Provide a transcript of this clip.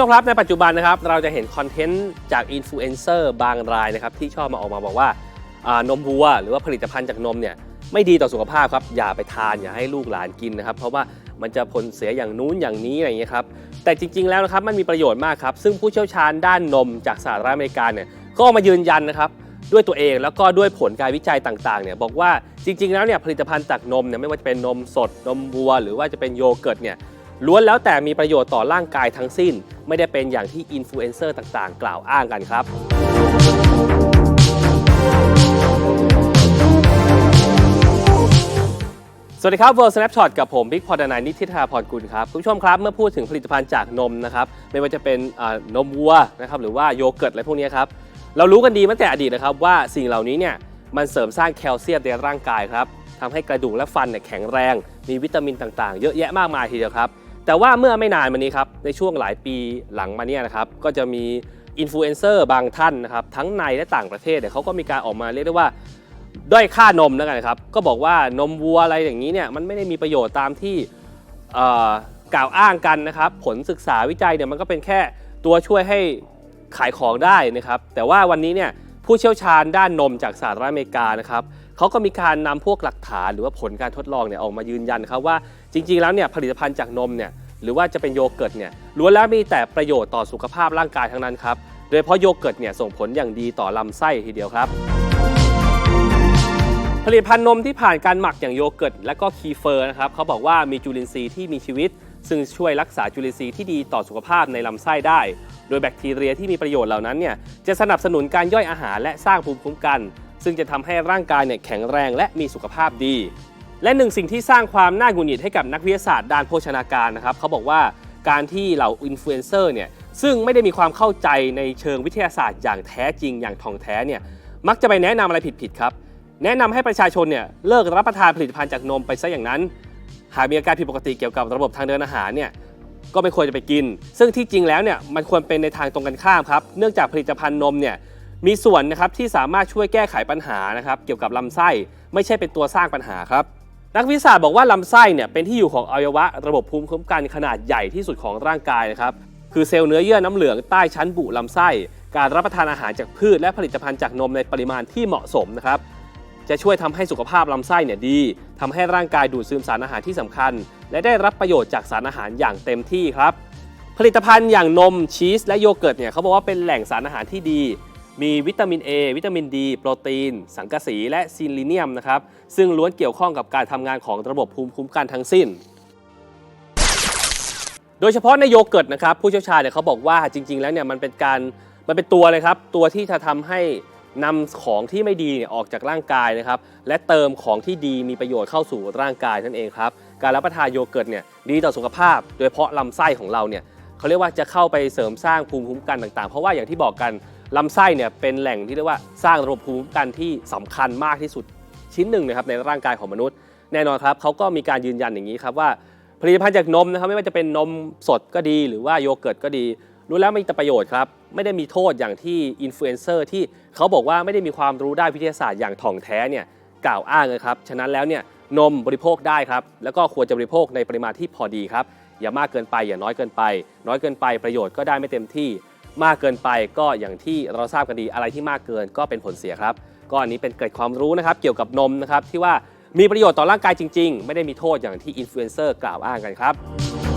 ชมครับในปัจจุบันนะครับเราจะเห็นคอนเทนต์จากอินฟลูเอนเซอร์บางรายนะครับที่ชอบมาออกมาบอกว่านมวัว หรือว่าผลิตภัณฑ์จากนมเนี่ยไม่ดีต่อสุขภาพครับอย่าไปทานอย่าให้ลูกหลานกินนะครับ เพราะว่ามันจะผลเสียอย่างนู้นอย่างนี้อะไรอย่างเงี้ยครับแต่จริง ๆแล้วนะครับมันมีประโยชน์มากครับ ซึ่งผู้เชี่ยวชาญด้านนมจากสหรัฐอเมริกาเนี่ยก็มายืนยันนะครับด้วยตัวเองแล้วก็ด้วยผลการวิจัยต่างๆเนี่ยบอกว่าจริง ๆ แล้วเนี่ยผลิตภัณฑ์จากนมเนี่ยไม่ว่าจะเป็นนมสดนมวัว หรือว่าจะเป็นโยเกิร์ตเนี่ย ล้วนแล้วแต่มีประโยชน์ต่อร่างกายทั้งสิ้น ไม่ได้เป็นอย่างที่อินฟลูเอนเซอร์ต่างๆ กล่าวอ้างกันครับสวัสดีครับ World Snapshot กับผมบิ๊กพอดนายนิติธาพรกุลครับ คุณผู้ชมครับ เมื่อพูดถึงผลิตภัณฑ์จากนมนะครับ ไม่ว่าจะเป็นนมวัวนะครับหรือว่าโยเกิร์ตอะไรพวกนี้ครับ เรารู้กันดีมาตั้งแต่อดีตนะครับว่าสิ่งเหล่านี้เนี่ยมันเสริมสร้างแคลเซียมในร่างกายครับทำให้กระดูกและฟันเนี่ยแข็งแรง มีวิตามินต่างๆ เยอะแยะมากมายทีเดียวครับ แต่ว่าเมื่อไม่นานมานี้ครับในช่วงหลายปีหลังมาเนี่ยนะครับก็จะมีอินฟลูเอนเซอร์บางท่านนะครับทั้งในและต่างประเทศเนี่ยเขาก็มีการออกมาเรียกได้ว่าด้อยค่านมแล้วกันนะครับก็บอกว่านมวัวอะไรอย่างนี้เนี่ยมันไม่ได้มีประโยชน์ตามที่กล่าวอ้างกันนะครับผลศึกษาวิจัยเนี่ยมันก็เป็นแค่ตัวช่วยให้ขายของได้นะครับแต่ว่าวันนี้เนี่ย ผู้เชี่ยวชาญด้านนมจากสหรัฐอเมริกานะครับเขาก็มีการนำพวกหลักฐานหรือว่าผลการทดลองเนี่ยออกมายืนยันครับว่าจริง ๆ แล้วเนี่ยผลิตภัณฑ์จากนมเนี่ยหรือว่าจะเป็นโยเกิร์ตเนี่ยล้วนแล้วมีแต่ประโยชน์ต่อสุขภาพร่างกายทั้งนั้นครับโดยเฉพาะโยเกิร์ตเนี่ยส่งผลอย่างดีต่อลำไส้ทีเดียวครับ ผลิตภัณฑ์นมที่ผ่านการหมักอย่างโยเกิร์ตและก็คีเฟอร์นะครับเขาบอกว่ามีจุลินทรีย์ที่มีชีวิต ซึ่งช่วยรักษาจุลินทรีย์ที่ดีต่อสุขภาพในลำไส้ได้ โดยแบคทีเรียที่มีประโยชน์เหล่านั้นเนี่ยจะสนับสนุนการย่อยอาหารและสร้างภูมิคุ้มกัน ซึ่งจะทำให้ร่างกายเนี่ยแข็งแรงและมีสุขภาพดี และหนึ่งสิ่งที่สร้างความน่าหงุดหงิดให้กับนักวิทยาศาสตร์ด้านโภชนาการนะครับเขาบอกว่าการที่เหล่าอินฟลูเอนเซอร์เนี่ยซึ่งไม่ได้มีความเข้าใจในเชิงวิทยาศาสตร์อย่างแท้จริงอย่างถ่องแท้เนี่ยมักจะไปแนะนำอะไรผิดๆครับแนะนำให้ประชาชนเนี่ยเลิกรับประทานผลิตภัณฑ์จากนมไปซะอย่างนั้น หากมีอาการผิดปกติเกี่ยวกับระบบทางเดินอาหารเนี่ย ก็ไม่ควรจะไปกิน ซึ่งที่จริงแล้วเนี่ยมันควรเป็นในทางตรงกันข้ามครับ เนื่องจากผลิตภัณฑ์นมเนี่ยมีส่วนนะครับที่สามารถช่วยแก้ไขปัญหานะครับเกี่ยวกับลำไส้ไม่ใช่เป็นตัวสร้างปัญหาครับ นักวิทยาศาสตร์บอกว่าลำไส้เนี่ยเป็นที่อยู่ของอวัยวะระบบภูมิคุ้มกันขนาดใหญ่ที่สุดของร่างกายนะครับคือเซลล์เนื้อเยื่อน้ำเหลืองใต้ชั้นบุลำไส้ การรับประทานอาหารจากพืชและผลิตภัณฑ์จากนมในปริมาณที่เหมาะสมนะครับ จะช่วยทำให้สุขภาพลำไส้เนี่ยดีทำให้ร่างกายดูดซึมสารอาหารที่สำคัญ และได้รับประโยชน์จากสารอาหารอย่างเต็มที่ครับ ผลิตภัณฑ์อย่างนมชีสและโยเกิร์ตเนี่ยเขาบอกว่าเป็นแหล่งสารอาหารที่ดี มีวิตามิน A วิตามินดีโปรตีน สังกะสีและซิลิเนียมนะครับซึ่งล้วนเกี่ยวข้องกับการทำงานของระบบภูมิคุ้มกันทั้งสิ้นโดยเฉพาะในโยเกิร์ตนะครับผู้เชี่ยวชาญเนี่ยเขาบอกว่าจริง ๆ แล้วเนี่ยมันเป็นการมันเป็นตัวเลยครับ ตัวที่จะทำให้ นำของที่ไม่ดีเนี่ยออกจากร่างกายนะครับ และเติมของที่ดีมีประโยชน์เข้าสู่ร่างกายนั่นเองครับ การรับประทานโยเกิร์ตเนี่ยดีต่อสุขภาพ โดยเฉพาะลำไส้ของเราเนี่ยเขาเรียกว่าจะเข้าไปเสริมสร้างภูมิคุ้มกันต่างๆ เพราะว่าอย่างที่บอกกันลำไส้เนี่ยเป็นแหล่งที่เรียกว่าสร้างระบบภูมิคุ้มกันที่สำคัญมากที่สุดชิ้นหนึ่งนะครับในร่างกายของมนุษย์ แน่นอนครับเขาก็มีการยืนยันอย่างนี้ครับว่าผลิตภัณฑ์จากนมนะครับไม่ว่าจะเป็นนมสดก็ดี หรือว่าโยเกิร์ตก็ดี รู้แล้วมีแต่ประโยชน์ครับ ไม่ได้มีโทษอย่างที่อินฟลูเอนเซอร์ที่เขาบอกว่าไม่ได้มีความรู้ด้านวิทยาศาสตร์อย่างถ่องแท้เนี่ยกล่าวอ้างนะครับ ฉะนั้นแล้วเนี่ยนมบริโภคได้ครับ แล้วก็ควรจะบริโภคในปริมาณที่พอดีครับ อย่ามากเกินไปอย่าน้อยเกินไป น้อยเกินไปประโยชน์ก็ได้ไม่เต็มที่ มากเกินไปก็อย่างที่เราทราบกันดีอะไรที่มากเกินก็เป็นผลเสียครับ ก็อันนี้เป็นเกร็ดความรู้นะครับเกี่ยวกับนมนะครับที่ว่ามีประโยชน์ต่อร่างกายจริง ๆ ไม่ได้มีโทษอย่างที่อินฟลูเอนเซอร์กล่าวอ้างกันครับ